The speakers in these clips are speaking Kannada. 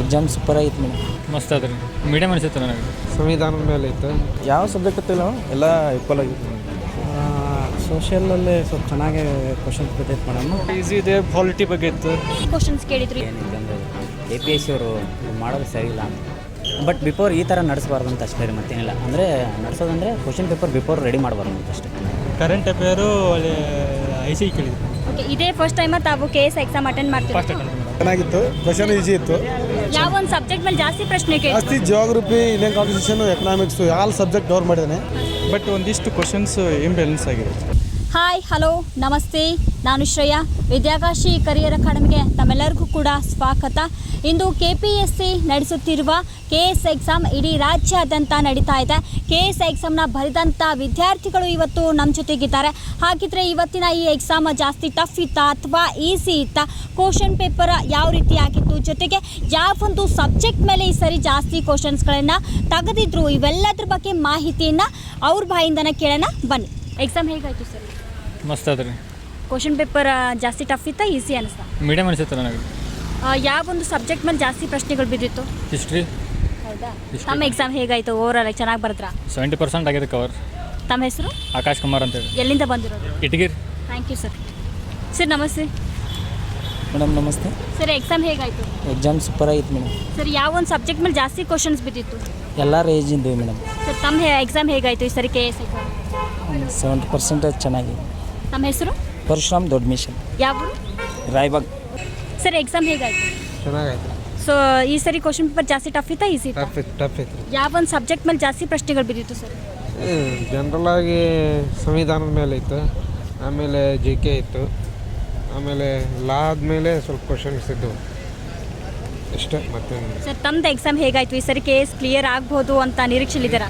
ಎಕ್ಸಾಮ್ ಸೂಪರ್ ಆಗಿತ್ತು ಮೇಡಮ್. ಮಸ್ತ್ ಆದ್ರಿ ಮೀಡಿಯಮ್ ಅನಿಸುತ್ತೆ ನನಗೆ. ಸಂವಿಧಾನದ ಮೇಲೆ ಇತ್ತು ಯಾವ ಸಬ್ಜೆಕ್ಟ್ ಇತ್ತು ಎಲ್ಲ ಈಕ್ವಲ್ ಆಗಿತ್ತು ಸೋಷಿಯಲಲ್ಲಿ ಸ್ವಲ್ಪ ಚೆನ್ನಾಗಿ ಕ್ವಶನ್ಸ್ ಬಿಟ್ಟೈತೆ ಮೇಡಮ್ ಈಸಿ ಇದೆ ಪಾಲಿಟಿ ಬಗ್ಗೆ ಇತ್ತು. ಕ್ವಶನ್ಸ್ ಕೇಳಿದ್ರು. ಎ ಪಿ ಎಸ್ ಸಿ ಅವರು ಮಾಡೋದು ಸರಿ ಇಲ್ಲ ಅಂತ. ಬಟ್ ಬಿಫೋರ್ ಈ ಥರ ನಡೆಸಬಾರ್ದು ಅಂತ ಅಷ್ಟೇ ರೀ ಮತ್ತೇನಿಲ್ಲ. ಅಂದರೆ ನಡೆಸೋದಂದರೆ ಕ್ವಶನ್ ಪೇಪರ್ ಬಿಫೋರ್ ರೆಡಿ ಮಾಡಬಾರ್ದು ಅಂತ ಅಷ್ಟೇ. ಕರೆಂಟ್ ಅಫೇರು ಒಳ್ಳೆ ಐ ಸಿ ಕೇಳಿದ್ರು. ಓಕೆ ಇದೇ ಫಸ್ಟ್ ಟೈಮ್ ತಾವು ಕೆ ಎಸ್ ಎಕ್ಸಾಮ್ ಅಟೆಂಡ್ ಮಾಡ್ತೀವಿ. ಚೆನ್ನಾಗಿತ್ತು ಕ್ವಶನ್ ಈಸಿ ಇತ್ತು. ಯಾವ ಒಂದು ಸಬ್ಜೆಕ್ಟ್ ಮೇಲೆ ಜಾಸ್ತಿ ಪ್ರಶ್ನೆ ಜಾಸ್ತಿ geography Indian constitution economics all subject cover ಮಾಡಿದ್ದಾನೆ. ಬಟ್ ಒಂದಿಷ್ಟು ಕ್ವಶನ್ಸ್ ಇಂಬ್ಯಾಲೆನ್ಸ್ ಆಗಿದೆ. ಹಾಯ್ ಹಲೋ ನಮಸ್ತೆ. ನಾನು ಶ್ರೇಯಾ. ವಿದ್ಯಾಕಾಶಿ ಕರಿಯರ್ ಅಕಾಡೆಮಿಗೆ ತಮ್ಮೆಲ್ಲರಿಗೂ ಕೂಡ ಸ್ವಾಗತ. ಇಂದು ಕೆ ಪಿ ಎಸ್ ಸಿ ನಡೆಸುತ್ತಿರುವ ಕೆ ಎಸ್ ಎಕ್ಸಾಮ್ ಇಡೀ ರಾಜ್ಯಾದ್ಯಂತ ನಡೀತಾ ಇದೆ. ಕೆ ಎಸ್ ಎಕ್ಸಾಮ್ನ ಬರೆದಂಥ ವಿದ್ಯಾರ್ಥಿಗಳು ಇವತ್ತು ನಮ್ಮ ಜೊತೆಗಿದ್ದಾರೆ. ಹಾಗಿದ್ರೆ ಇವತ್ತಿನ ಈ ಎಕ್ಸಾಮ್ ಜಾಸ್ತಿ ಟಫ್ ಇತ್ತಾ ಅಥವಾ ಈಸಿ ಇತ್ತಾ? ಕ್ವಶನ್ ಪೇಪರ್ ಯಾವ ರೀತಿ ಆಗಿತ್ತು? ಜೊತೆಗೆ ಯಾವೊಂದು ಸಬ್ಜೆಕ್ಟ್ ಮೇಲೆ ಈ ಸರಿ ಜಾಸ್ತಿ ಕ್ವಶನ್ಸ್ಗಳನ್ನು ತೆಗೆದಿದ್ರು? ಇವೆಲ್ಲದ್ರ ಬಗ್ಗೆ ಮಾಹಿತಿಯನ್ನು ಅವ್ರ ಬಾಯಿಂದನೇ ಕೇಳೋಣ. ಬನ್ನಿ. ಎಕ್ಸಾಮ್ ಹೇಗಾಯಿತು ಸರ್? ಮಸ್ತ್ ರೀ. ಕ್ವಶನ್ ಪೇಪರ್ ಜಾಸ್ತಿ ಟಫ್ ಇತ್ತಾ ಈಸಿ ಅನಿಸ್ತಾ? ಮೀಡಿಯಂ ಅನಿಸುತ್ತೆ ನನಗೆ. ಯಾವ ಒಂದು ಸಬ್ಜೆಕ್ಟ್ ಮೇಲೆ ಜಾಸ್ತಿ ಪ್ರಶ್ನೆಗಳು ಬಿದ್ದಿತ್ತು? ಹಿಸ್ಟ್ರಿ ಹೌದಾ. ತಮ್ಮ ಎಕ್ಸಾಮ್ ಹೇಗಾಯ್ತು? ಓವರಾಲ್ ಚೆನ್ನಾಗಿ ಬರೆದ್ರಾ ಸೆವೆಂಟಿ ಪರ್ಸೆಂಟ್ ಆಗಿದೆ ಕವರ್ ತಮ್ಮ ಹೆಸರು? ಆಕಾಶ್ ಕುಮಾರ್ ಅಂತೇಳಿ. ಎಲ್ಲಿಂದ ಬಂದಿರೋದು? ಇಟಗಿರ್. ಥ್ಯಾಂಕ್ ಯು ಸರ್ ಸರ್ ನಮಸ್ತೆ. ಮೇಡಮ್ ನಮಸ್ತೆ. ಸರ್ ಎಕ್ಸಾಮ್ ಹೇಗಾಯ್ತು? ಎಕ್ಸಾಮ್ ಸೂಪರ್ ಆಗಿತ್ತು ಮೇಡಮ್ ಸರ್ ಯಾವ ಒಂದು ಸಬ್ಜೆಕ್ಟ್ ಮೇಲೆ ಜಾಸ್ತಿ ಕ್ವಶನ್ಸ್ ಬಿದ್ದಿತ್ತು? ಎಲ್ಲ ಇಂದ ಮೇಡಮ್ ಸರ್ ತಮ್ಮ ಎಕ್ಸಾಮ್ ಹೇಗಾಯ್ತು ಈ ಸರಿ K S exam seventy percentage ಚೆನ್ನಾಗಿದೆ. ತಮ್ಮ ಹೆಸರು? ಪರಶುರಾಮ್ ದೊಡ್ಡ ಮಿಷನ್ ಯಾವ ರಾಯ್ಬಾಗ್. ಸರ್ ಎಕ್ಸಾಮ್ ಹೇಗಾಯ್ತು? ಚೆನ್ನಾಗಾಯ್ತು. ಸೊ ಈ ಸರಿ ಕ್ವಶನ್ ಪೇಪರ್ ಜಾಸ್ತಿ ಟಫ್ ಇತ್ತಾ ಈಸಿ ಟಫ್ ಇತ್ತು ಟಫ್ ಇತ್ತು. ಯಾವ ಒಂದು ಸಬ್ಜೆಕ್ಟ್ ಮೇಲೆ ಜಾಸ್ತಿ ಪ್ರಶ್ನೆಗಳು ಬಿದ್ದಿತ್ತು ಸರ್ ಜನರಲ್ ಆಗಿ ಸಂವಿಧಾನದ ಮೇಲೆ ಇತ್ತು ಆಮೇಲೆ ಜಿ ಕೆ ಇತ್ತು ಆಮೇಲೆ ಲಾ ಆದಮೇಲೆ ಸ್ವಲ್ಪ ಕ್ವಶನ್ಸ್ ಇದ್ದವು ಇಷ್ಟೇ ಮತ್ತೆ ಸರ್ ತಮ್ಮದು ಎಕ್ಸಾಮ್ ಹೇಗಾಯ್ತು? ಈ ಸರಿ ಕೇಸ್ ಕ್ಲಿಯರ್ ಆಗ್ಬೋದು ಅಂತ ನಿರೀಕ್ಷೆಲಿದ್ದೀರಾ?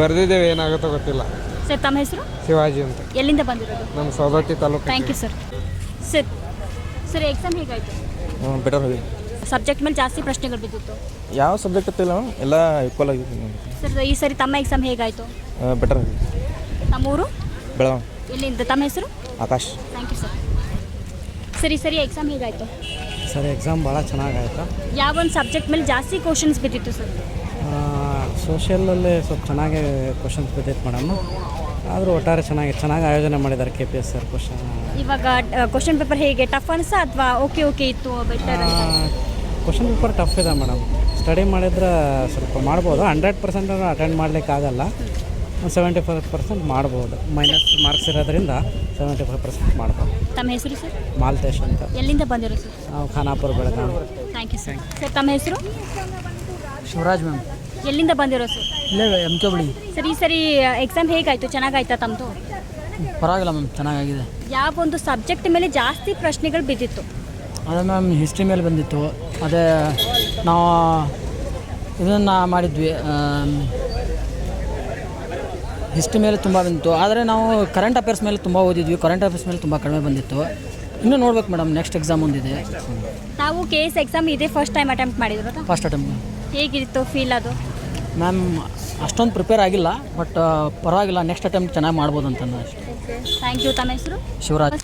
ಬರೆದಿದ್ದೇವೆ ಏನಾಗುತ್ತೋ ಗೊತ್ತಿಲ್ಲ. ಸರ್ ತಮ್ಮ ಹೆಸರು? ಶಿವಾಜಿ ಅಂತ. ಎಲ್ಲಿಂದ ಬಂದಿರೋದು? ನಮ್ಮ Saundatti taluk thank you sir sir sir exam ಹೇಗಾಯಿತು? ಬೆಟರ್ ಹೋಗಿ ಸಬ್ಜೆಕ್ಟ್ ಮೇಲೆ ಜಾಸ್ತಿ ಪ್ರಶ್ನೆಗಳು ಬಿದ್ದಿತ್ತು. ಯಾವ ಸಬ್ಜೆಕ್ಟ್ ಇತ್ತಿಲ್ಲ ಎಲ್ಲ ಈಕ್ವಲ್ ಆಗಿ ಸರ್ ಈ ಸರಿ ತಮ್ಮ ಎಕ್ಸಾಮ್ ಹೇಗಾಯಿತು? ಬೆಟರ್ ಹೋಗಿ ತಮ್ಮ ಊರು ಬೆಳಗಾವಿ ಎಲ್ಲಿಂದ? ತಮ್ಮ ಹೆಸರು? ಆಕಾಶ್. ಥ್ಯಾಂಕ್ ಯು ಸರ್ ಸರಿ ಸರಿ ಎಕ್ಸಾಮ್ ಹೇಗಾಯಿತು? ಸರ್ ಎಕ್ಸಾಮ್ ಭಾಳ ಚೆನ್ನಾಗಾಯ್ತು. ಯಾವ ಒಂದು ಸಬ್ಜೆಕ್ಟ್ ಮೇಲೆ ಜಾಸ್ತಿ ಕ್ವಶನ್ಸ್ ಬಿದ್ದಿತ್ತು ಸರ್ ಸೋಷಿಯಲಲ್ಲಿ ಸ್ವಲ್ಪ ಚೆನ್ನಾಗಿ ಕ್ವಶನ್ಸ್ ಬಿದ್ದೈತೆ ಮೇಡಮ್ ಆದರೂ ಒಟ್ಟಾರೆ ಚೆನ್ನಾಗಿ ಚೆನ್ನಾಗಿ ಆಯೋಜನೆ ಮಾಡಿದ್ದಾರೆ K P S sir question ಇವಾಗ ಕ್ವಶನ್ ಪೇಪರ್ ಹೇಗೆ? ಟಫ್ ಅನಿಸಾ ಅಥವಾ ಓಕೆ ಓಕೆ ಇತ್ತು ಬೆಟರ್ ಕ್ವಶನ್ ಪೇಪರ್ ಟಫ್ ಇದೆ ಮೇಡಮ್ ಸ್ಟಡಿ ಮಾಡಿದ್ರೆ ಸ್ವಲ್ಪ ಮಾಡ್ಬೋದು. ಹಂಡ್ರೆಡ್ ಪರ್ಸೆಂಟ್ ಅಟೆಂಡ್ ಮಾಡಲಿಕ್ಕಾಗಲ್ಲ. ಒಂದು ಸೆವೆಂಟಿ ಫೈವ್ ಪರ್ಸೆಂಟ್ ಮಾಡ್ಬೋದು. ಮೈನಸ್ ಮಾರ್ಕ್ಸ್ ಇರೋದ್ರಿಂದ ಸೆವೆಂಟಿ ಫೈವ್ ಪರ್ಸೆಂಟ್ ಮಾಡ್ಬೋದು. ತಮ್ಮ ಹೆಸರು ಸರ್ ಮಾಲ್ತೇಶ್ ಅಂತ. ಎಲ್ಲಿಂದ ಬಂದಿರೋ ಸರ್ ನಾವು Khanapur Belagavi. Thank you sir sir ತಮ್ಮ ಹೆಸರು? ಶಿವರಾಜ್ ಮ್ಯಾಮ್. ಎಲ್ಲಿಂದ ಬಂದಿರೋ ಸರ್? ಇಲ್ಲೇ ಎಂ ಕೆ ಬಳಿ. ಸರ್ ಈ ಸರಿ ಎಕ್ಸಾಮ್ ಹೇಗಾಯಿತು? ಚೆನ್ನಾಗಾಯ್ತಾ ತಮ್ಮದು ಪರವಾಗಿಲ್ಲ ಮ್ಯಾಮ್ ಚೆನ್ನಾಗಿದೆ ಯಾವ ಒಂದು ಸಬ್ಜೆಕ್ಟ್ ಮೇಲೆ ಜಾಸ್ತಿ ಪ್ರಶ್ನೆಗಳು ಬಿದ್ದಿತ್ತು? ಅದೇ ಮ್ಯಾಮ್ ಹಿಸ್ಟ್ರಿ ಮೇಲೆ ಬಂದಿತ್ತು. ಅದೇ ನಾವು ಇದನ್ನು ಮಾಡಿದ್ವಿ ಹಿಸ್ಟ್ರಿ ಮೇಲೆ ತುಂಬ ಬಂದಿತ್ತು. ಆದರೆ ನಾವು ಕರೆಂಟ್ ಅಫೇರ್ಸ್ ಮೇಲೆ ತುಂಬ ಓದಿದ್ವಿ. ಕರೆಂಟ್ ಅಫೇರ್ಸ್ ಮೇಲೆ ತುಂಬ ಕಡಿಮೆ ಬಂದಿತ್ತು. ಇನ್ನೂ ನೋಡ್ಬೇಕು ಮೇಡಮ್ ನೆಕ್ಸ್ಟ್ ಎಕ್ಸಾಮ್ ಒಂದಿದೆ. ನಾವು ಕೆ ಎಸ್ ಎಕ್ಸಾಮ್ ಇದೇ ಫಸ್ಟ್ ಟೈಮ್ ಅಟೆಂಪ್ಟ್ ಮಾಡಿದ್ರು? ಫಸ್ಟ್ ಅಟೆಂಪ್ಟ್ ಹೇಗಿತ್ತು ಫೀಲ್ ಅದು? ಮ್ಯಾಮ್ ಅಷ್ಟೊಂದು ಪ್ರಿಪೇರ್ ಆಗಿಲ್ಲ ಬಟ್ ಪರವಾಗಿಲ್ಲ ನೆಕ್ಸ್ಟ್ ಅಟೆಂಪ್ಟ್ ಚೆನ್ನಾಗಿ ಮಾಡ್ಬೋದು ಅಂತ ಅಷ್ಟೇ. ಥ್ಯಾಂಕ್ ಯು ತಮ್ಮ ಹೆಸರು? ಶಿವರಾಜ್.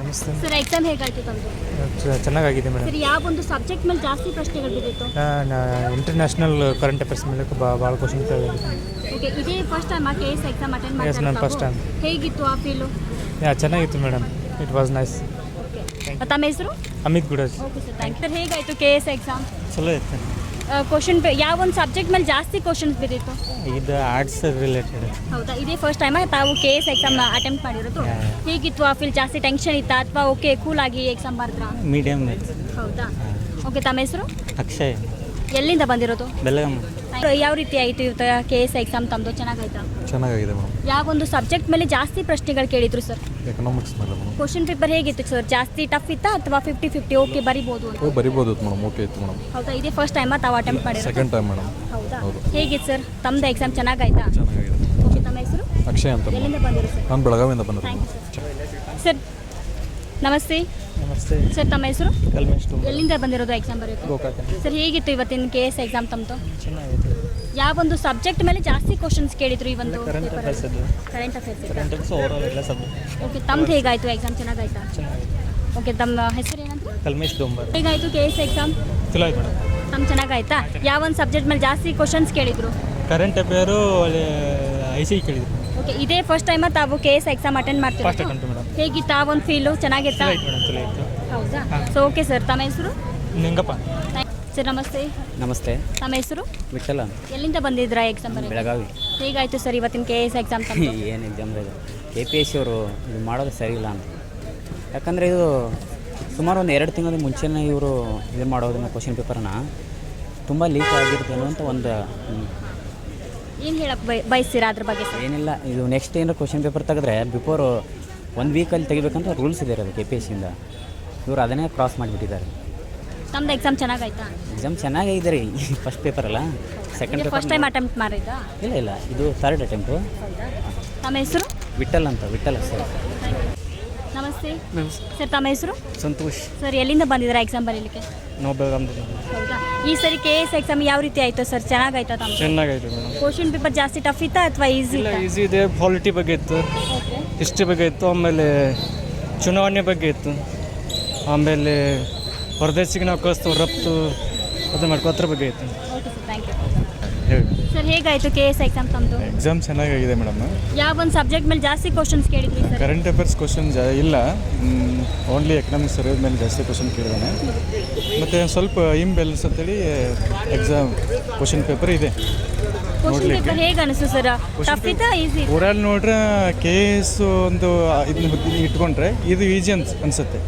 ನಮಸ್ತೆ. ಸರ್ ಎಕ್ಸಾಮ್ ಹೇಗಾಯ್ತು ತಮ್ಮದು ಚೆನ್ನಾಗಾಗಿದೆ ಮೇಡಮ್ ಸರ್ ಯಾವ ಒಂದು ಸಬ್ಜೆಕ್ಟ್ ಮೇಲೆ ಜಾಸ್ತಿ ಪ್ರಶ್ನೆಗಳು ಬಿದ್ದಿತ್ತು? ಇಂಟರ್ನ್ಯಾಷನಲ್ ಕರೆಂಟ್ ಅಫೇರ್ಸ್ ಮೇಲೆ ಭಾಳ ಕ್ವಶನ್ ಓಕೆ ಇದೇ first time K S exam attend ಮಾಡ್ತಾ ಮಾಡಿದ್ರೆ ಫಸ್ಟ್ ಟೈಮ್. ಹೇಗಿತ್ತು ಆ ಫೀಲು ಯಾ ಚೆನ್ನಾಗಿತ್ತು madam it was nice okay ತಮ್ಮ ಹೆಸರು? Amit Gudas okay sir thank sir ಹೇಗಾಯಿತು ಕೆ ಎಸ್ ಎಕ್ಸಾಮ್ ಚಲೋ ಇತ್ತು. ಕ್ವಶನ್ ಯಾವ ಒಂದು ಸಬ್ಜೆಕ್ಟ್ ಮೇಲೆ ಜಾಸ್ತಿ ಕ್ವಶನ್ಸ್ ಬಿದ್ದಿತ್ತು ಇದು ಆರ್ಟ್ಸ್ ರಿಲೇಟೆಡ್ ಹೌದಾ? ಇದೇ ಫಸ್ಟ್ ಟೈಮ್ ತಾವು ಕೆ ಎಸ್ ಎಕ್ಸಾಮ್ ಅಟೆಂಪ್ಟ್ ಮಾಡಿರೋದು. ಹೇಗಿತ್ತು ಆ ಫೀಲ್ ಜಾಸ್ತಿ ಟೆನ್ಷನ್ ಇತ್ತಾ? ಅಥವಾ ಓಕೆ ಕೂಲ್ ಆಗಿ ಎಕ್ಸಾಮ್ ಬರ್ತಾ ಮೀಡಿಯಮ್ ಹೌದಾ? ಓಕೆ ತಮ್ಮ ಹೆಸರು? ಅಕ್ಷಯ್. ಎಲ್ಲಿಂದ ಬಂದಿರೋದು? ಬೆಳಗಾಂ. ಯಾವ ರೀತಿ ಆಯಿತು ಇವತ್ತು ಕೆ ಎಸ್ ಎಕ್ಸಾಮ್ ತಮ್ಮದು ಚೆನ್ನಾಗಾಯ್ತಾ? ಚೆನ್ನಾಗಿದೆ ಮೇಡಮ್ ಯಾವ ಒಂದು ಸಬ್ಜೆಕ್ಟ್ ಮೇಲೆ ಜಾಸ್ತಿ ಪ್ರಶ್ನೆಗಳು ಕೇಳಿದ್ರು ಸರ್ ಎಕನಾಮಿಕ್ಸ್ ಮೇಲೆ ಮೇಡಮ್ ಕ್ವಶನ್ ಪೇಪರ್ ಹೇಗಿತ್ತು ಸರ್ ಜಾಸ್ತಿ ಟಫ್ ಇತ್ತಾ ಅಥವಾ ಫಿಫ್ಟಿ ಫಿಫ್ಟಿ ಓಕೆ ಬರಿಬೋದು ಅಂತ? ಓ ಬರಿಬೋದು ಮೇಡಮ್ ಓಕೆ ಇತ್ತು ಮೇಡಮ್ ಹೌದಾ? ಇದೇ ಫಸ್ಟ್ ಟೈಮ್ ತಾವು ಅಟೆಂಪ್ಟ್ ಮಾಡಿರೋದು? ಸೆಕೆಂಡ್ ಟೈಮ್ ಮೇಡಮ್ ಹೌದಾ? ಹೌದು. ಹೇಗಿತ್ತು ಸರ್ ತಮ್ಮದು ಎಕ್ಸಾಮ್ ಚೆನ್ನಾಗಾಯ್ತಾ? ಚೆನ್ನಾಗಿದೆ ಓಕೆ ತಮ್ಮ ಹೆಸರು? ಅಕ್ಷಯ್ ಅಂತ ಎಲ್ಲಿಂದ ಬಂದಿರೋ ಸರ್ ನಾನು ಬೆಳಗಾವಿಯಿಂದ ಬಂದಿರೋದು. ಥ್ಯಾಂಕ್ ಯು ಸರ್ ಸರ್ ನಮಸ್ತೆ. ನಮಸ್ತೆ. ಸರ್ ತಮ್ಮ ಹೆಸರು? ಕಲ್ಮೇಶ್ ಎಲ್ಲಿಂದ ಬಂದಿರೋದು ಎಕ್ಸಾಮ್ ಬರೆಯೋದು ಗೋಕಾಕ ಸರ್ ಹೇಗಿತ್ತು ಇವತ್ತಿನ ಕೆ ಎಸ್ ಎಕ್ಸಾಮ್ ತಮ್ಮದು ಚೆನ್ನಾಗಿತ್ತು. ಯಾವ ಒಂದು ಸಬ್ಜೆಕ್ಟ್ ಮೇಲೆ ಜಾಸ್ತಿ ಕ್ವಶನ್ಸ್ ಕೇಳಿದ್ರು ಈ ಒಂದು ಕರೆಂಟ್ ಅಫೇರ್ಸ್ ಇದು current affairs current affairs overall ಎಲ್ಲ ಸಬ್ಜೆಕ್ಟ್ ಓಕೆ ತಮ್ದು ಹೇಗಾಯ್ತು ಎಕ್ಸಾಮ್ ಚೆನ್ನಾಗಾಯ್ತಾ? ಚೆನ್ನಾಗಿತ್ತು. ಓಕೆ ತಮ್ಮ ಹೆಸರು ಏನಂದ್ರೆ ಕಲ್ಮೇಶ್ ಡೊಂಬರ್. ಹೇಗಾಯಿತು ಕೆ ಎಸ್ ಎಕ್ಸಾಮ್ ಚಲೋ ಆಯ್ತು ಮೇಡಮ್. ತಮ್ಮ ಚೆನ್ನಾಗಾಯ್ತಾ? ಯಾವ ಒಂದು ಸಬ್ಜೆಕ್ಟ್ ಮೇಲೆ ಜಾಸ್ತಿ ಕ್ವಶನ್ಸ್ ಕೇಳಿದ್ರು? ಕರೆಂಟ್ ಅಫೇರು ಐ ಸಿ ಕೇಳಿದ್ರು. ಓಕೆ ಇದೇ ಫಸ್ಟ್ ಟೈಮ್ ತಾವು K S exam attend first ಮಾಡ್ತೀರಾ ಅಟೆಂಪ್ಟ್ ಮೇಡಮ್. ಹೇಗಿತ್ತು? ಒಂದು ಫೀಲು ಚೆನ್ನಾಗಿತ್ತಾ? ಚಲೋ ಆಯ್ತು ಮೇಡಮ್ ಚಲೋ ಆಯಿತು. ಹೌದಾ? ಸೊ ಓಕೆ ಸರ್ ತಮ್ಮ ಹೆಸರು? ನಿಂಗಪ್ಪ. ಸರ್ ನಮಸ್ತೆ. ನಮಸ್ತೆ. ತಮ್ಮ ಹೆಸರು? ವಿಠಲ. ಎಲ್ಲಿಂದ ಬಂದಿದ್ರಾ ಎಕ್ಸಾಮ್ ಬೆಳಗಾವಿ. ಹೇಗಾಯ್ತು ಸರ್ ಇವತ್ತಿನ ಕೆ ಎಸ್ ಎಕ್ಸಾಮ್ ಏನು ಎಕ್ಸಾಮ್ ಇದು? ಕೆ ಪಿ ಎಸ್ ಅವರು ಇದು ಮಾಡೋದು ಸರಿ ಇಲ್ಲ ಅಂತ. ಯಾಕಂದರೆ ಇದು ಸುಮಾರು ಒಂದು ಎರಡು ತಿಂಗಳ ಮುಂಚೆನೇ ಇವರು ಇದು ಮಾಡೋದನ್ನ ಕ್ವಶನ್ ಪೇಪರ್ನ ತುಂಬ ಲೀಕ್ ಆಗಿರ್ತೇನೋ ಅಂತ ಒಂದು ಏನು ಹೇಳಕ್ಕೆ ಬಯ ಬಯಸ್ತೀರಾ ಅದ್ರ ಬಗ್ಗೆ ಸರ್? ಏನಿಲ್ಲ ಇದು ನೆಕ್ಸ್ಟ್ ಏನಾರು ಕ್ವಶನ್ ಪೇಪರ್ ತೆಗೆದ್ರೆ ಬಿಫೋರ್ ಒಂದು ವೀಕಲ್ಲಿ ತೆಗಿಬೇಕಂತ ರೂಲ್ಸ್ ಇದೆ ಅದು ಕೆ ಪಿ ಎಸ್ ಸಿಯಿಂದ ಇವರು ಅದನ್ನೇ ಕ್ರಾಸ್ ಮಾಡಿಬಿಟ್ಟಿದ್ದಾರೆ. ತಮ್ಮದು ಎಕ್ಸಾಮ್ ಚೆನ್ನಾಗಾಯ್ತಾ? ಎಕ್ಸಾಮ್ ಚೆನ್ನಾಗಿದೆ ರೀ ಫಸ್ಟ್ ಪೇಪರ್ ಅಲ್ಲ. Second paper first time attempt ಮಾಡಿದ್ದ ಇಲ್ಲ ಇಲ್ಲ ಇದು ಥರ್ಡ್ ಅಟೆಂಪ್ಟು ತಮ್ಮ ಹೆಸರು? ವಿಠಲ್ ಅಂತ ವಿಠಲ್ ಸರ್ ನಮಸ್ತೆ. ಸರ್ ತಮ್ಮ ಹೆಸರು? ಸಂತೋಷ್. ಸರ್ ಎಲ್ಲಿಂದ ಬಂದಿದ್ದೀರಾ ಎಕ್ಸಾಮ್ ಬರೀಲಿಕ್ಕೆ? ನಾವು ಹೌದಾ? ಈ ಸರಿ ಕೆ ಎಸ್ ಎಕ್ಸಾಮ್ ಯಾವ ರೀತಿ ಆಯಿತು ಸರ್? ಚೆನ್ನಾಗಾಯ್ತಾ ತಮ್ಮ ಚೆನ್ನಾಗಾಯ್ತು ಮೇಡಮ್. ಕ್ವಶನ್ ಪೇಪರ್ ಜಾಸ್ತಿ ಟಫ್ ಇತ್ತಾ ಅಥವಾ ಈಸಿ ಇಲ್ಲ ಈಸಿ ಇದೆ. ಪಾಲಿಟಿ ಬಗ್ಗೆ ಇತ್ತು. ಹಿಸ್ಟ್ರಿ ಬಗ್ಗೆ ಇತ್ತು. ಆಮೇಲೆ ಚುನಾವಣೆ ಬಗ್ಗೆ ಇತ್ತು. ಆಮೇಲೆ ಹೊರದೇಶಿಗೆ ನಾವು ಕಳಿಸ್ತು ರಫ್ತು ಅದು ಮಾಡ್ಕೋ ಅದ್ರ ಬಗ್ಗೆ ಇತ್ತು ಓಕೆ ಸರ್ ಥ್ಯಾಂಕ್ ಯು ಹೇಳಿ ಸರ್ ಹೇಗಾಯಿತು ಕೆ ಎಸ್ ಎಕ್ಸಾಮ್ ತಮ್ಮದು ಎಕ್ಸಾಮ್ ಚೆನ್ನಾಗಾಗಿದೆ ಮೇಡಮ್ ಯಾವ ಒಂದು ಸಬ್ಜೆಕ್ಟ್ ಮೇಲೆ ಜಾಸ್ತಿ ಕ್ವಶನ್ಸ್ ಕೇಳಿದ್ರಿ ಸರ್? ಕರೆಂಟ್ ಅಫೇರ್ಸ್ ಕ್ವಶನ್ ಜಾ ಇಲ್ಲ. ಓನ್ಲಿ ಎಕನಾಮಿಕ್ ಸರ್ವೆ ಮೇಲೆ ಜಾಸ್ತಿ ಕ್ವಶನ್ ಕೇಳಿದ್ದಾನೆ. ಮತ್ತು ಸ್ವಲ್ಪ ಇಂಬ್ಯಾಲೆನ್ಸ್ ಅಂತೇಳಿ ಎಕ್ಸಾಮ್ ಕ್ವಶನ್ ಪೇಪರ್ ಇದೆ. ಕ್ವಶನ್ ಪೇಪರ್ ಹೇಗೆ ಅನಿಸ್ತು ಸರ್? ಟಫ್ ಇತ್ತಾ ಈಸಿ ಊರಲ್ಲಿ ನೋಡ್ರೆ ಕೆ ಎಸ್ ಒಂದು ಇದನ್ನ ಇಟ್ಕೊಂಡ್ರೆ ಇದು ಈಜಿ ಅನ್ಸ್ ಅನಿಸುತ್ತೆ.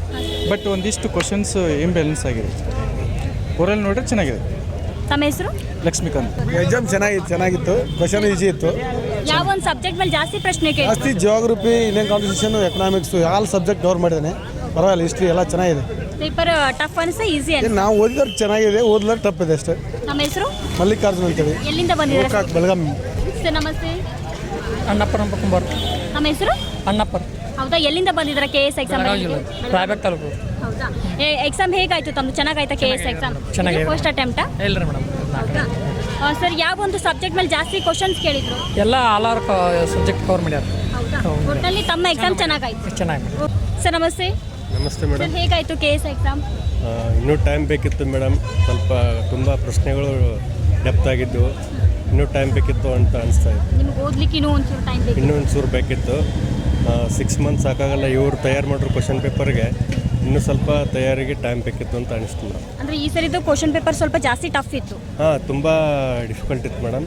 ಬಟ್ ಒಂದಿಷ್ಟು ಕ್ವಶನ್ಸ್ ಇಂಬ್ಯಾಲೆನ್ಸ್ ಆಗಿದೆ. ಊರಲ್ಲಿ ನೋಡ್ರೆ ಚೆನ್ನಾಗಿದೆ. ತಮ್ಮ ಹೆಸರು? ಲಕ್ಷ್ಮೀಕಾಂತ್. ಎಕ್ಸಾಮ್ ಚೆನ್ನಾಗಿತ್ತು ಚೆನ್ನಾಗಿತ್ತು. ಕ್ವಶನ್ ಈಸಿ ಇತ್ತು. ಯಾವ ಒಂದು ಸಬ್ಜೆಕ್ಟ್ ಮೇಲೆ ಜಾಸ್ತಿ ಪ್ರಶ್ನೆ ಕೇಳಿ ಜಾಸ್ತಿ geography Indian constitution economics all subject cover ಮಾಡಿದ್ದಾನೆ. ಪರವಾಗಿಲ್ಲ ಹಿಸ್ಟ್ರಿ ಎಲ್ಲ ಚೆನ್ನಾಗಿದೆ. ಪೇಪರ್ ಟಫ್ ಅನಿಸ್ತಾ ಈಸಿ ಏನ್ ನಾವು ಓದಿದ್ರೆ ಚೆನ್ನಾಗಿದೆ ಓದ್ಲಾರ ಟಫ್ ಇದೆ ಅಷ್ಟೇ. ನಮ್ಮ ಹೆಸರು? ಮಲ್ಲಿಕಾರ್ಜುನ್ ಅಂತೇಳಿ. ಎಲ್ಲಿಂದ ಬಂದಿದ್ದೀರಾ? ಗೋಕಾಕ್ ಬೆಳಗಾಂ ಸರ್ ನಮಸ್ತೆ. ಅಣ್ಣಪ್ಪನ ಕುಂಬಾರ್. ನಮ್ಮ ಹೆಸರು? ಅಣ್ಣಪ್ಪ. ಹೌದಾ ಎಲ್ಲಿಂದ ಬಂದಿದ್ದಾರೆ K S exam private taluk. ಹೌದಾ? ಎಕ್ಸಾಮ್ ಹೇಗಾಯ್ತು ತಮ್ಮ? ಚೆನ್ನಾಗಾಯ್ತಾ ಕೆ ಎಸ್ ಎಕ್ಸಾಮ್ ಚೆನ್ನಾಗಿದೆ. ಫಸ್ಟ್ ಅಟೆಂಪ್ಟಾ ಮೇಡಮ್. ಹೌದಾ? ಸರ್ ಯಾವ ಒಂದು ಸಬ್ಜೆಕ್ಟ್ ಮೇಲೆ ಜಾಸ್ತಿ ಕ್ವಶನ್ಸ್ ಕೇಳಿದ್ರು? ಎಲ್ಲ ಆಲ್ ಆರ್ ಸಬ್ಜೆಕ್ಟ್ ಕವರ್ ಮಾಡ್ಯಾರ ಹೌದಾ? ಒಟ್ಟಲ್ಲಿ ತಮ್ಮ ಎಕ್ಸಾಮ್ ಚೆನ್ನಾಗಾಯ್ತು? ಚೆನ್ನಾಗಿ ಸರ್ ನಮಸ್ತೆ. ನಮಸ್ತೆ ಮೇಡಮ್. ಸರ್ ಹೇಗಾಯ್ತು ಕೆ ಎಸ್ ಎಕ್ಸಾಮ್ ಇನ್ನೂ ಟೈಮ್ ಬೇಕಿತ್ತು ಮೇಡಮ್. ಸ್ವಲ್ಪ ತುಂಬ ಪ್ರಶ್ನೆಗಳು ಡೆಪ್ತ್ ಆಗಿದ್ದು ಇನ್ನೂ ಟೈಮ್ ಬೇಕಿತ್ತು ಅಂತ ಅನಿಸ್ತಾ ಇದೆ ನಿಮ್ಗೆ ಓದ್ಲಿಕ್ಕೆ ಇನ್ನೂ ಒಂಚೂರು ಟೈಮ್ ಬೇಕು ಇನ್ನೂ ಒಂಚೂರು ಬೇಕಿತ್ತು. ಸಿಕ್ಸ್ ಮಂತ್ಸ್ ಸಾಕಾಗಲ್ಲ. ಇವರು ತಯಾರು ಮಾಡಿರೋ ಕ್ವಶನ್ ಪೇಪರ್ಗೆ ಇನ್ನೂ ಸ್ವಲ್ಪ ತಯಾರಿಗೆ ಟೈಮ್ ಬೇಕಿತ್ತು ಅಂತ ಅನಿಸ್ತು ಮೇಡಮ್ ಅಂದ್ರೆ ಈ ಸರಿದು ಕ್ವಶನ್ ಪೇಪರ್ ಸ್ವಲ್ಪ ಜಾಸ್ತಿ ಟಫ್ ಇತ್ತು. ಹಾಂ ತುಂಬ ಡಿಫಿಕಲ್ಟ್ ಇತ್ತು ಮೇಡಮ್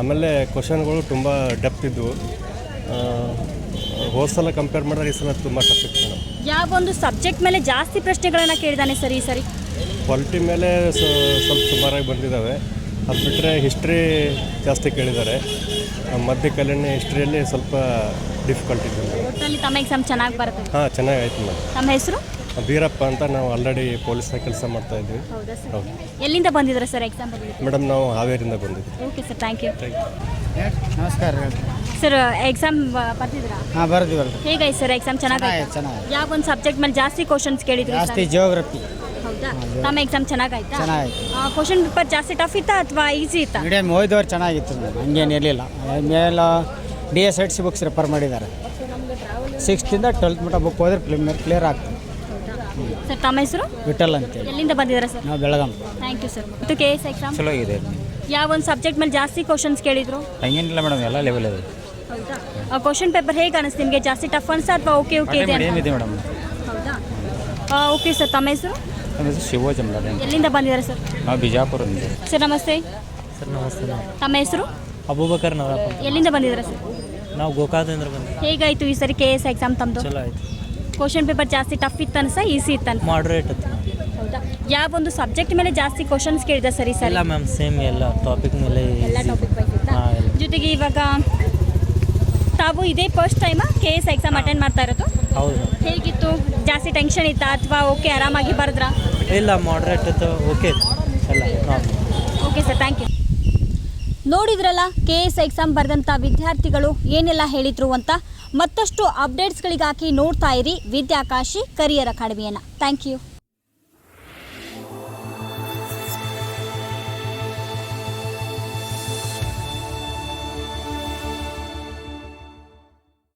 ಆಮೇಲೆ ಕ್ವಶನ್ಗಳು ತುಂಬ ಡೆಪ್ತ್ ಇದ್ದವು ಹೋದ ಸಲ ಕಂಪೇರ್ ಮಾಡಿದ್ರೆ ಈ ಸಲ ತುಂಬ ಟಫ್ ಇತ್ತು ಮೇಡಮ್ ಯಾವ ಒಂದು ಸಬ್ಜೆಕ್ಟ್ ಮೇಲೆ ಜಾಸ್ತಿ ಪ್ರಶ್ನೆಗಳನ್ನು ಕೇಳಿದಾನೆ ಸರ್ ಈ ಸರಿ? ಕ್ವಾಲಿಟಿ ಮೇಲೆ ಸ್ವಲ್ಪ ಸುಮಾರಾಗಿ ಬಂದಿದ್ದಾವೆ ಅದು ಬಿಟ್ಟರೆ ಹಿಸ್ಟ್ರಿ ಜಾಸ್ತಿ ಕೇಳಿದ್ದಾರೆ ಮಧ್ಯಕಾಲೀನ ಹಿಸ್ಟ್ರಿಯಲ್ಲಿ ಸ್ವಲ್ಪ ಡಿಫಿಕಲ್ಟ್ ಇದೆ ಒಟ್ಟಲ್ಲಿ ತಮ್ಮ ಎಕ್ಸಾಮ್ ಚೆನ್ನಾಗಿ ಆಯ್ತು ಹಾಂ ಚೆನ್ನಾಗಾಯ್ತು ಮೇಡಮ್ ತಮ್ಮ ಹೆಸರು? ಬೀರಪ್ಪ ಅಂತ ನಾವು ಆಲ್ರೆಡಿ ಪೊಲೀಸ್ನ ಕೆಲಸ ಮಾಡ್ತಾ ಇದ್ವಿ ಹೌದಾ ಸರ್? ಹೌದು. ಎಲ್ಲಿಂದ ಬಂದಿದ್ರೆ ಸರ್ ಎಕ್ಸಾಮ್ ಮೇಡಮ್ ನಾವು ಹಾವೇರಿಂದ ಬಂದಿದ್ವಿ ಓಕೆ ಸರ್ ಥ್ಯಾಂಕ್ ಯು ನಮಸ್ಕಾರ ಸರ್ ಎಕ್ಸಾಮ್ ಬರ್ತಿದ್ರಾ ಹಾಂ ಬರ್ದಿವಲ್ಲ ಹೇಗಾಯ್ತು ಸರ್ ಎಕ್ಸಾಮ್ ಚೆನ್ನಾಗಾಯ್ತು? ಚೆನ್ನಾಗಿ ಯಾವ ಒಂದು ಸಬ್ಜೆಕ್ಟ್ ಮೇಲೆ ಜಾಸ್ತಿ ಕ್ವಶನ್ಸ್ ಕೇಳಿದ್ರು ಜಾಸ್ತಿ ಸರ್ ಜಿಯೋಗ್ರಫಿ ಹೌದಾ ತಮ್ಮ ಎಕ್ಸಾಮ್ ಚೆನ್ನಾಗಾಯ್ತಾ? ಚೆನ್ನಾಗಾಯ್ತು. ಕ್ವಶನ್ ಪೇಪರ್ ಜಾಸ್ತಿ ಟಫ್ ಇತ್ತಾ ಅಥವಾ ಈಸಿ ಇತ್ತಾ? ಮೀಡಿಯಮ್ ಓದಿದವ್ರು ಚೆನ್ನಾಗಿತ್ತು ಮೇಡಮ್ ಹಂಗೇನು ಇರಲಿಲ್ಲ. ಮೇಲೆ ಡಿ ಎಸ್ ಎಡ್ ಸಿ ಬುಕ್ಸ್ ರೆಫರ್ ಮಾಡಿದ್ದಾರೆ. ಸಿಕ್ಸ್ತಿಂದ ಟ್ವೆಲ್ತ್ ಮಟ್ಟ ಬುಕ್ ಹೋದ್ರೆ ಕ್ಲಿಯರ್ ಕ್ಲಿಯರ್ ಆಗ್ತದೆ. ಸರ್ ತಮ್ಮ ಹೆಸರು? ವಿಠಲ್ ಅಂತೇಳಿ ಎಲ್ಲಿಂದ ಬಂದಿದ್ದಾರೆ ಸರ್? ನಾವು ಬೆಳಗಾಂ. ಥ್ಯಾಂಕ್ ಯು ಸರ್ ಮತ್ತು ಕೆ ಎಸ್ ಎಕ್ಸಾಮ್ ಚಲೋ ಇದೆ ಯಾವ ಒಂದು ಸಬ್ಜೆಕ್ಟ್ ಮೇಲೆ ಜಾಸ್ತಿ ಕ್ವಶನ್ಸ್ ಕೇಳಿದ್ರು? ಹಂಗೇನಿಲ್ಲ ಮೇಡಮ್ ಎಲ್ಲ ಲೆವೆಲ್ ಇದೆ. ಹೌದಾ? ಕ್ವಶನ್ ಪೇಪರ್ ಹೇಗೆ ಅನಿಸ್ತು? ನಿಮಗೆ ಜಾಸ್ತಿ ಟಫ್ ಅನ್ಸಾ ಅಥವಾ ಓಕೆ ಓಕೆ ಇದೆ ಅಂತ? ಏನಿದೆ ಮೇಡಮ್ ಹೌದಾ? ಓಕೆ ಸರ್ ತಮ್ಮ ಹೆಸರು? ನಮ್ಮ ಹೆಸರು ಶಿವೋಜ್ ಎಲ್ಲಿಂದ ಬಂದಿದ್ದಾರೆ ಸರ್? ನಾವು ಬಿಜಾಪುರ ಸರ್ ನಮಸ್ತೆ. ಸರ್ ನಮಸ್ತೆ ತಮ್ಮ ಹೆಸರು? ಅಬೂಬಕರ್ ನವರಪ್ಪ ಎಲ್ಲಿಂದ ಬಂದಿದ್ದಾರೆ ಸರ್? ನಾವು ಗೋಕಾದಿಂದ ಬಂದಿದ್ದೀವಿ. ಹೇಗಾಯಿತು ಈ ಸರಿ ಕೆ ಎಸ್ ಎಕ್ಸಾಮ್ ತಮ್ಮದು ಚಲೋ ಆಯ್ತು. ಕ್ವಶನ್ ಪೇಪರ್ ಜಾಸ್ತಿ ಟಫ್ ಇತ್ತು ಸರ್ ಈಸಿ ಇತ್ತು ಅನ್ಸ. ಮಾಡ್ರೇಟ್ ಹೌದಾ? ಯಾವ ಒಂದು ಸಬ್ಜೆಕ್ಟ್ ಮೇಲೆ ಜಾಸ್ತಿ ಕ್ವಶನ್ಸ್ ಕೇಳಿದೆ ಸರಿ ಸರಿ ಇಲ್ಲ ಮ್ಯಾಮ್ ಸೇಮ್ ಎಲ್ಲ ಟಾಪಿಕ್ ಮೇಲೆ ಎಲ್ಲ ಟಾಪಿಕ್ ಜೊತೆಗೆ ಇವಾಗ ತಾವು ಇದೇ first time K S exam attend ಮಾಡ್ತಾ ಇರೋದು? ಹೌದು. ಹೇಗಿತ್ತು? ಜಾಸ್ತಿ ಟೆನ್ಷನ್ ಇತ್ತಾ ಅಥವಾ ಓಕೆ ಆರಾಮಾಗಿ ಬರೆದ್ರಾ? ಇಲ್ಲ ಮಾಡ್ರೇಟ್ ಇತ್ತು ಓಕೆ ಎಲ್ಲ ಓಕೆ ಸರ್ ಥ್ಯಾಂಕ್ ಯು ನೋಡಿದ್ರಲ್ಲ ಕೆ ಎಸ್ ಎಕ್ಸಾಮ್ ಬರೆದಂಥ ವಿದ್ಯಾರ್ಥಿಗಳು ಏನೆಲ್ಲ ಹೇಳಿದ್ರು ಅಂತ? ಮತ್ತಷ್ಟು ಅಪ್ಡೇಟ್ಸ್ಗಳಿಗಾಗಿ ನೋಡ್ತಾ ಇರಿ ವಿದ್ಯಾಕಾಶಿ ಕರಿಯರ್ ಅಕಾಡೆಮಿಯನ್ನು ಥ್ಯಾಂಕ್ ಯು